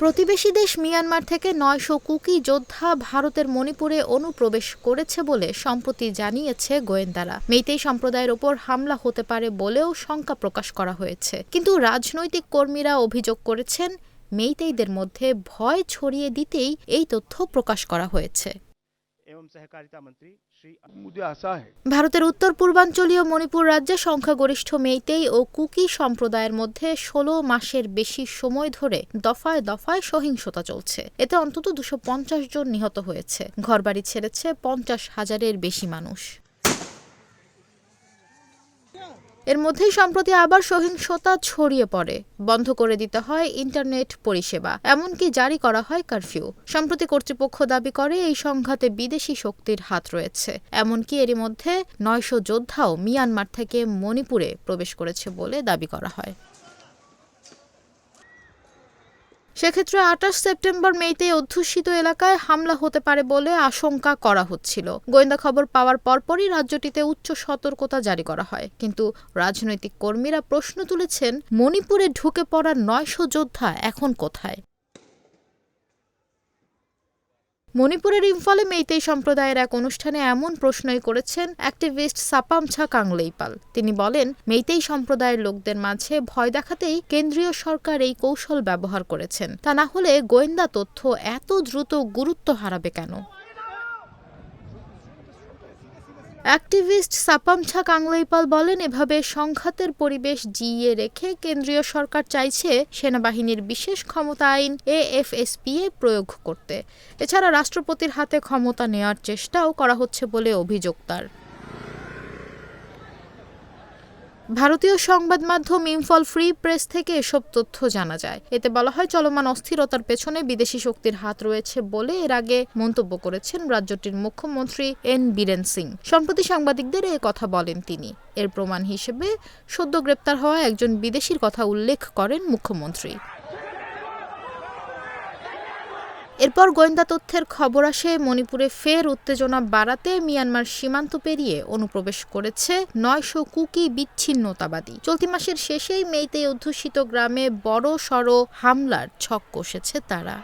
প্রতিবেশী দেশ মিয়ানমার থেকে নয়শো কুকি যোদ্ধা ভারতের মণিপুরে অনুপ্রবেশ করেছে বলে সম্প্রতি জানিয়েছে গোয়েন্দারা। মেইতেই সম্প্রদায়ের ওপর হামলা হতে পারে বলেও শঙ্কা প্রকাশ করা হয়েছে। কিন্তু রাজনৈতিক কর্মীরা অভিযোগ করেছেন মেইতেইদের মধ্যে ভয় ছড়িয়ে দিতেই এই তথ্য প্রকাশ করা হয়েছে। सहकारिता मंत्री श्री मुझे आशा है ভারতের উত্তর পূর্বাঞ্চলীয় মণিপুর রাজ্যে সংখ্যাগরিষ্ঠ মেইতেই ও কুকি সম্প্রদায়ের মধ্যে ষোলো মাসের বেশি সময় ধরে দফায় দফায় সহিংসতা চলছে এতে অন্তত দুশো পঞ্চাশ জন নিহত হয়েছে ঘরবাড়ি ছেড়েছে পঞ্চাশ হাজারের বেশি মানুষ এর মধ্যেই সম্প্রতি আবার সহিংসতা ছড়িয়ে পড়ে। বন্ধ করে দিতে হয় ইন্টারনেট পরিষেবা, এমনকি জারি করা হয় কারফিউ। সম্প্রতি কর্তৃপক্ষ দাবি করে, এই সংঘাতে বিদেশি শক্তির হাত রয়েছে। এমনকি এরই মধ্যে নয়শো যোদ্ধাও মিয়ানমার থেকে মণিপুরে প্রবেশ করেছে বলে দাবি করা হয়। সেক্ষেত্রে আঠাশ সেপ্টেম্বর মেতে অধ্যুষিত এলাকায় হামলা হতে পারে বলে আশঙ্কা করা হচ্ছিল। গোয়েন্দা খবর পাওয়ার পরপরই রাজ্যটিতে উচ্চ সতর্কতা জারি করা হয়। কিন্তু রাজনৈতিক কর্মীরা প্রশ্ন তুলেছেন, মণিপুরে ঢুকে পড়া নয়শো যোদ্ধা এখন কোথায়? মণিপুরের ইম্ফলে মেইতেই সম্প্রদায়ের এক অনুষ্ঠানে এমন প্রশ্নই করেছেন অ্যাক্টিভিস্ট সাপামছা কাংলেইপাল। তিনি বলেন, মেইতেই সম্প্রদায়ের লোকদের মাঝে ভয় দেখাতেই কেন্দ্রীয় সরকার এই কৌশল ব্যবহার করেছেন। তা না হলে গোয়েন্দা তথ্য এত দ্রুত গুরুত্ব হারাবে কেন? অ্যাক্টিভিস্ট সাপামছা কাংলাইপাল বলেন, এভাবে সংঘাতের পরিবেশ জিইয়ে রেখে কেন্দ্রীয় সরকার চাইছে সেনাবাহিনীর বিশেষ ক্ষমতা আইন এএফএসপিএ প্রয়োগ করতে। এছাড়া রাষ্ট্রপতির হাতে ক্ষমতা নেওয়ার চেষ্টাও করা হচ্ছে বলে অভিযোগ তার। ভারতীয় সংবাদ মাধ্যম ইম্ফল ফ্রি প্রেস থেকে এসব তথ্য জানা যায়। এতে বলা হয়, চলমান অস্থিরতার পেছনে বিদেশি শক্তির হাত রয়েছে বলে এর আগে মন্তব্য করেছেন রাজ্যটির মুখ্যমন্ত্রী এন বীরেন সিং। সম্প্রতি সাংবাদিকদের এ কথা বলেন তিনি। এর প্রমাণ হিসেবে সদ্য গ্রেপ্তার হওয়া একজন বিদেশির কথা উল্লেখ করেন মুখ্যমন্ত্রী। এরপর গোয়েন্দা তথ্যের খবর আসে, মণিপুরে ফের উত্তেজনা বাড়াতে মিয়ানমার সীমান্ত পেরিয়ে অনুপ্রবেশ করেছে নয়শো কুকি বিচ্ছিন্নতাবাদী। চলতি মাসের শেষেই মেইতে অধ্যুষিত গ্রামে বড় সড় হামলার ছক কষেছে তারা।